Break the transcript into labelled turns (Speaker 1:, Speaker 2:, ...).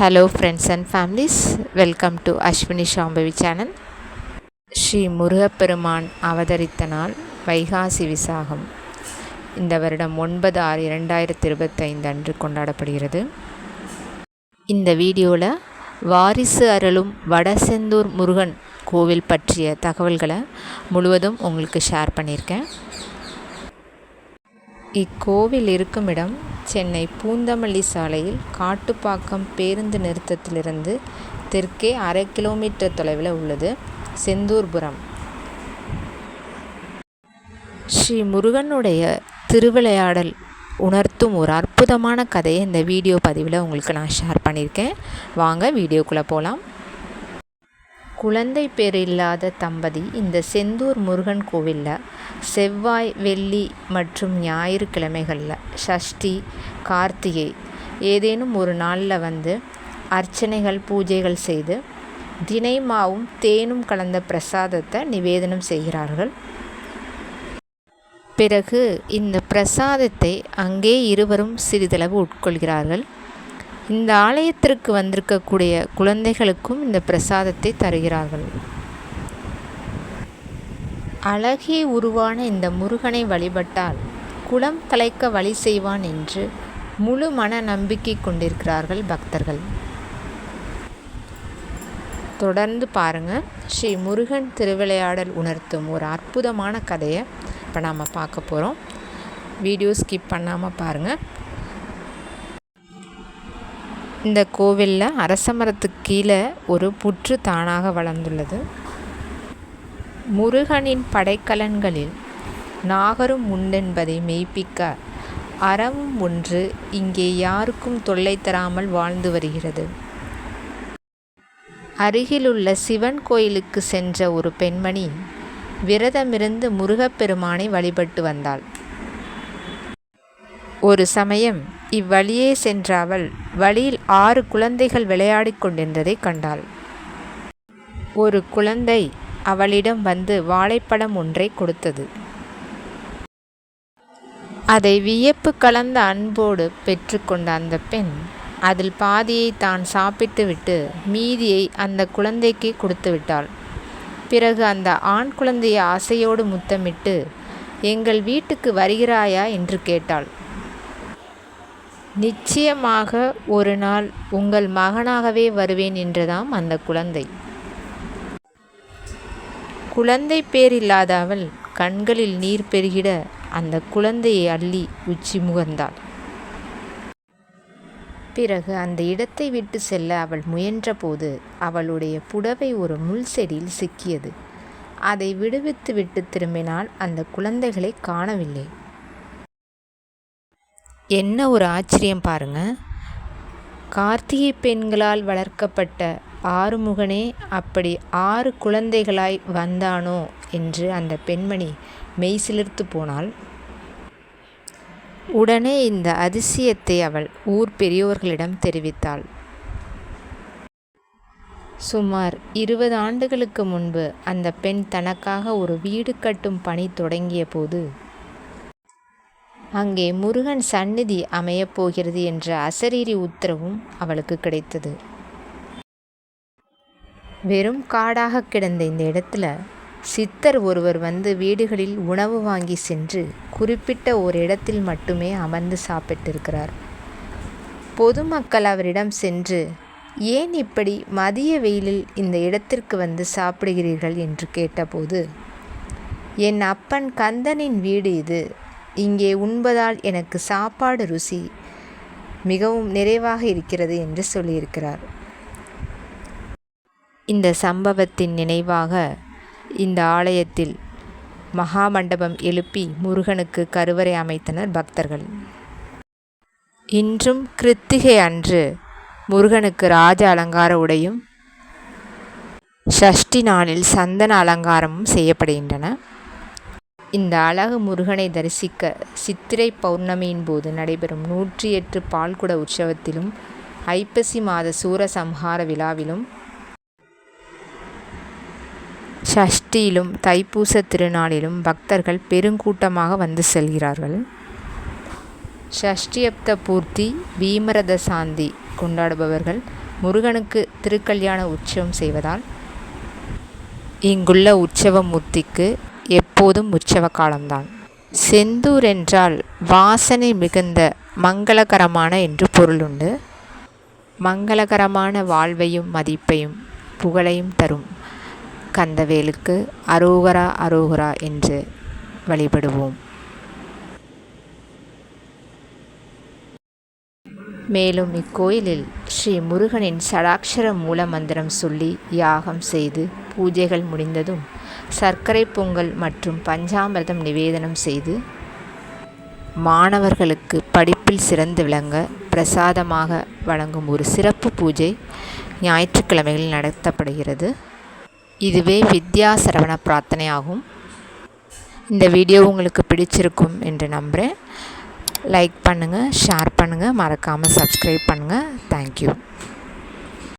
Speaker 1: Hello friends and families welcome to Ashwini Shambhavi channel Sri முருகப்பெருமான் அவதரித்த நாள் வைகாசி விசாகம். இந்த வருடம் ஒன்பது ஆறு இரண்டாயிரத்தி இருபத்தைந்து அன்று கொண்டாடப்படுகிறது. இந்த வீடியோவில் வாரிசு அருளும் வடசெந்தூர் முருகன் கோவில் பற்றிய தகவல்களை முழுவதும் உங்களுக்கு ஷேர் பண்ணியிருக்கேன். இக்கோவில் இருக்குமிடம் சென்னை பூந்தமல்லி சாலையில் காட்டுப்பாக்கம் பேருந்து நிறுத்தத்திலிருந்து தெற்கே அரை கிலோமீட்டர் தொலைவில் உள்ளது செந்தூர்புரம். ஸ்ரீ முருகனுடைய திருவிளையாடல் உணர்த்தும் ஒரு அற்புதமான கதையை இந்த வீடியோ பதிவில் உங்களுக்கு நான் ஷேர் பண்ணியிருக்கேன். வாங்க வீடியோக்குள்ளே போகலாம். குழந்தை பேர் இல்லாத தம்பதி இந்த செந்தூர் முருகன் கோவிலில் செவ்வாய் வெள்ளி மற்றும் ஞாயிற்றுக்கிழமைகளில் சஷ்டி கார்த்திகை ஏதேனும் ஒரு நாளில் வந்து அர்ச்சனைகள் பூஜைகள் செய்து தினைமாவும் தேனும் கலந்த பிரசாதத்தை நிவேதனம் செய்கிறார்கள். பிறகு இந்த பிரசாதத்தை அங்கே இருவரும் சிறிதளவு உட்கொள்கிறார்கள். இந்த ஆலயத்திற்கு வந்திருக்கக்கூடிய குழந்தைகளுக்கும் இந்த பிரசாதத்தை தருகிறார்கள். அழகே உருவான இந்த முருகனை வழிபட்டால் குளம் கலைக்க வழி செய்வான் என்று முழு மன நம்பிக்கை கொண்டிருக்கிறார்கள் பக்தர்கள். தொடர்ந்து பாருங்கள் ஸ்ரீ முருகன் திருவிளையாடல் உணர்த்தும் ஒரு அற்புதமான கதையை இப்போ நாம் பார்க்க போகிறோம் வீடியோ ஸ்கிப் பண்ணாமல் பாருங்கள் இந்த கோவிலில் அரச மரத்துக்கு கீழே ஒரு புற்று தானாக வளர்ந்துள்ளது. முருகனின் படைக்கலன்களில் நாகரும் உண்டென்பதை மெய்ப்பிக்க அறமும் ஒன்று இங்கே யாருக்கும் தொல்லை தராமல் வாழ்ந்து வருகிறது. அருகிலுள்ள சிவன் கோயிலுக்கு சென்ற ஒரு பெண்மணி விரதமிருந்து முருகப்பெருமானை வழிபட்டு வந்தாள். ஒரு சமயம் இவ்வழியே சென்ற அவள் வழியில் ஆறு குழந்தைகள் விளையாடிக் கொண்டிருந்ததை கண்டாள். ஒரு குழந்தை அவளிடம் வந்து வாழைப்பழம் ஒன்றை கொடுத்தது. அதை வியப்பு கலந்த அன்போடு பெற்றுக்கொண்ட அந்த பெண் அதில் பாதியை தான் சாப்பிட்டுவிட்டு மீதியை அந்த குழந்தைக்கு கொடுத்து விட்டாள். பிறகு அந்த ஆண் குழந்தையை ஆசையோடு முத்தமிட்டு எங்கள் வீட்டுக்கு வருகிறாயா? என்று கேட்டாள். நிச்சயமாக ஒரு நாள் உங்கள் மகனாகவே வருவேன் என்றதாம் அந்த குழந்தை. குழந்தை பேர் இல்லாத அவள் கண்களில் நீர் பெருகிட அந்த குழந்தையை அள்ளி உச்சி முகர்ந்தாள். பிறகு அந்த இடத்தை விட்டு செல்ல அவள் முயன்றபோது அவளுடைய புடவை ஒரு முள் செடியில் சிக்கியது. அதை விடுவித்து விட்டு திரும்பினால் அந்த குழந்தைகளை காணவில்லை. என்ன ஒரு ஆச்சரியம் பாருங்க. கார்த்திகை பெண்களால் வளர்க்கப்பட்ட ஆறுமுகனே அப்படி ஆறு குழந்தைகளாய் வந்தானோ என்று அந்த பெண்மணி மெய்சிலிர்த்து போனாள். உடனே இந்த அதிசயத்தை அவள் ஊர் பெரியோர்களிடம் தெரிவித்தாள். சுமார் இருபது ஆண்டுகளுக்கு முன்பு அந்த பெண் தனக்காக ஒரு வீடு கட்டும் பணி தொடங்கிய போது அங்கே முருகன் சந்நிதி அமையப் போகிறது என்ற அசரீரி உத்தரவும் அவளுக்கு கிடைத்தது. வெறும் காடாக கிடந்த இந்த இடத்துல சித்தர் ஒருவர் வந்து வீடுகளில் உணவு வாங்கி சென்று குறிப்பிட்ட ஒரு இடத்தில் மட்டுமே அமர்ந்து சாப்பிட்டிருக்கிறார். பொதுமக்கள் அவரிடம் சென்று ஏன் இப்படி மதிய வெயிலில் இந்த இடத்திற்கு வந்து சாப்பிடுகிறீர்கள்? என்று கேட்டபோது என் அப்பன் கந்தனின் வீடு இது. இங்கே உண்பதால் எனக்கு சாப்பாடு ருசி மிகவும் நிறைவாக இருக்கிறது என்று சொல்லியிருக்கிறார். இந்த சம்பவத்தின் நினைவாக இந்த ஆலயத்தில் மகாமண்டபம் எழுப்பி முருகனுக்கு கருவறை அமைத்தனர் பக்தர்கள். இன்றும் கிருத்திகை அன்று முருகனுக்கு ராஜ அலங்கார உடையும் ஷஷ்டி நாளில் சந்தன அலங்காரமும் செய்யப்படுகின்றன. இந்த அழகு முருகனை தரிசிக்க சித்திரை பௌர்ணமியின் போது நடைபெறும் நூற்றி எட்டு பால்குட உற்சவத்திலும் ஐப்பசி மாத சூரசம்ஹார விழாவிலும் ஷஷ்டியிலும் தைப்பூச திருநாளிலும் பக்தர்கள் பெருங்கூட்டமாக வந்து செல்கிறார்கள். ஷஷ்டியப்த பூர்த்தி பீமரத சாந்தி கொண்டாடுபவர்கள் முருகனுக்கு திருக்கல்யாண உற்சவம் செய்வதால் இங்குள்ள உற்சவ மூர்த்திக்கு எப்போதும் உற்சவ காலம்தான் செந்தூர் என்றால் வாசனை மிகுந்த மங்களகரமான என்று பொருளுண்டு மங்களகரமான வாழ்வையும் மதிப்பையும் புகழையும் தரும் கந்தவேலுக்கு அரோகரா அரோகரா என்று வழிபடுவோம். மேலும் இக்கோயிலில் ஸ்ரீ முருகனின் சடாட்சர மூல மந்திரம் சொல்லி யாகம் செய்து பூஜைகள் முடிந்ததும் சர்க்கரை பொங்கல் மற்றும் பஞ்சாமிர்தம் நிவேதனம் செய்து மாணவர்களுக்கு படிப்பில் சிறந்து விளங்க பிரசாதமாக வழங்கும் ஒரு சிறப்பு பூஜை ஞாயிற்றுக்கிழமைகளில் நடத்தப்படுகிறது. இதுவே வித்யா சரவண பிரார்த்தனை ஆகும் இந்த வீடியோ உங்களுக்கு பிடிச்சிருக்கும் என்று நம்புகிறேன் லைக் பண்ணுங்கள் ஷேர் பண்ணுங்கள் மறக்காமல் சப்ஸ்கிரைப் பண்ணுங்கள் தேங்க்யூ